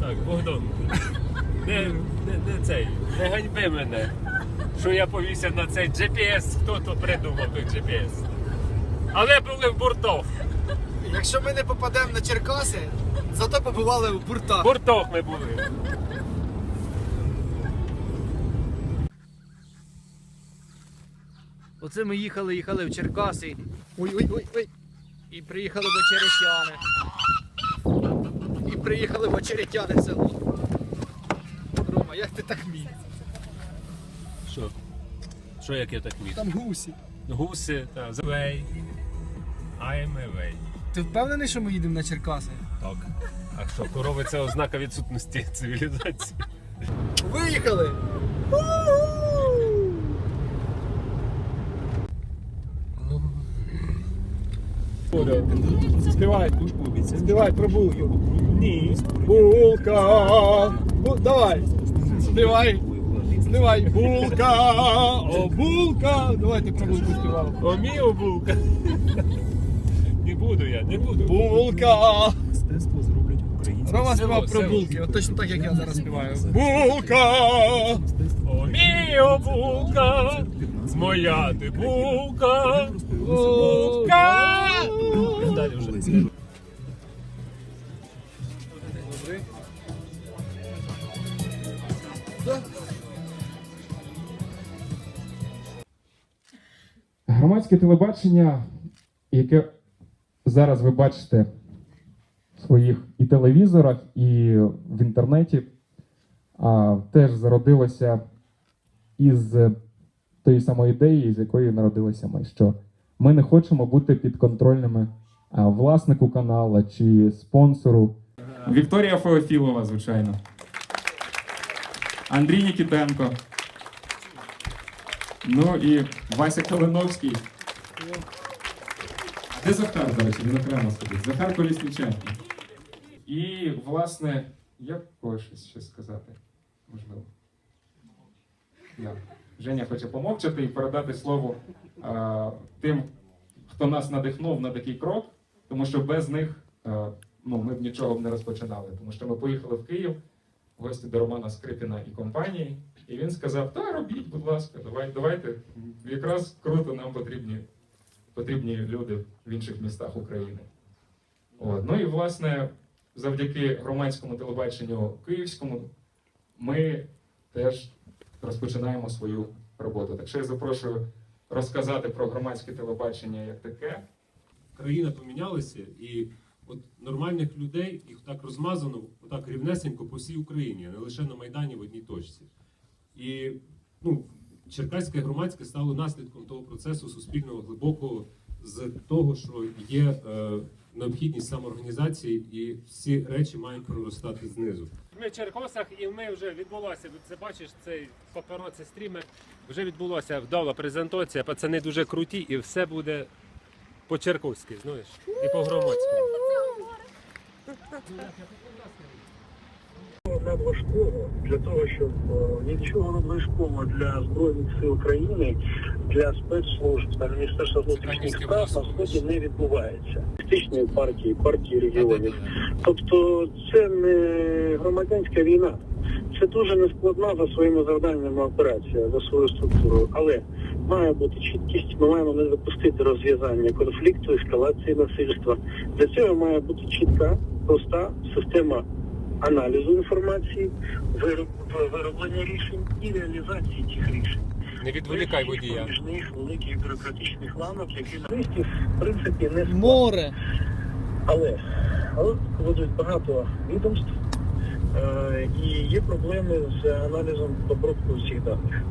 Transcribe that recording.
Так, Богдан. Не, не, не цей, не ганьби мене. Що я повісив на цей GPS, хто то придумав той GPS. Але були в буртах. Якщо ми не попадемо на Черкаси, зато побували в В буртах. буртах ми були. Оце ми їхали, їхали в Черкаси. Ой, ой, ой, ой. І приїхали в Очеретяни. Приїхали в Очеретяне село. Рома, як ти так міг? Що? Що як я так міг? Там гусі. Гуси, та звей. I'm away. Ти впевнений, що ми їдемо на Черкаси? Так. А що, корови це ознака відсутності цивілізації. Виїхали! Співай, співай про булку. Ні. Булка. Бу... Давай. Співай. Співай. Булка. О, булка. Давай ти про булку співав. О, мій обулка. Не буду я, не буду. Булка. Мистецтво зроблять українське Рома співав про булки, от точно так, як я зараз співаю. Булка. О, мій обулка. Моя ти булка. Булка. Далі. Громадське телебачення, яке зараз ви бачите в своїх і телевізорах, і в інтернеті, а, теж зародилося із тої самої ідеї, з якої народилися ми, що ми не хочемо бути підконтрольними власнику каналу чи спонсору. Вікторія Феофілова, звичайно. Андрій Нікітенко. Ну і Вася Калиновський. Де Захар, до речі, він окремо сидить. Захар Колісниченко. І, власне, я когось щось ще сказати. Можливо. Да. Женя хоче помовчати і передати слово а, тим, хто нас надихнув на такий крок, тому що без них ну, ми б нічого б не розпочинали. Тому що ми поїхали в Київ в гості до Романа Скрипіна і компанії, і він сказав: Та робіть, будь ласка, давай, давайте. Якраз круто, нам потрібні, потрібні люди в інших містах України. От. Ну і власне, завдяки громадському телебаченню київському, ми теж розпочинаємо свою роботу. Так що я запрошую розказати про громадське телебачення як таке. Країна помінялася, і от нормальних людей їх так розмазано, отак рівнесенько по всій Україні, а не лише на Майдані в одній точці. І ну, Черкаське громадське стало наслідком того процесу суспільного глибокого з того, що є е, необхідність самоорганізації, і всі речі мають проростати знизу. Ми в Черкосах і ми вже відбулося. Це бачиш, цей папероці стрімер. Вже відбулося вдала презентація. Пацани дуже круті, і все буде по-черковськи, знаєш, і по-громадському. надважкого для того, щоб е, нічого надважкого для збройних сил країни, для спецслужб та міністерства внутрішніх справ на сході не відбувається. Політичної партії, партії регіонів. Тобто, це не громадянська війна. Це дуже нескладна за своїми завданнями операція, за свою структурою. Але має бути чіткість. Ми маємо не допустити розв'язання конфлікту, ескалації насильства. Для цього має бути чітка, проста система аналізу інформації, вироблення рішень і реалізації цих рішень. Не відволікай водія. Між них великих бюрократичних ланок, які юристів, в принципі, не Море! але, але ведуть багато відомств е, і є проблеми з аналізом обробку всіх даних.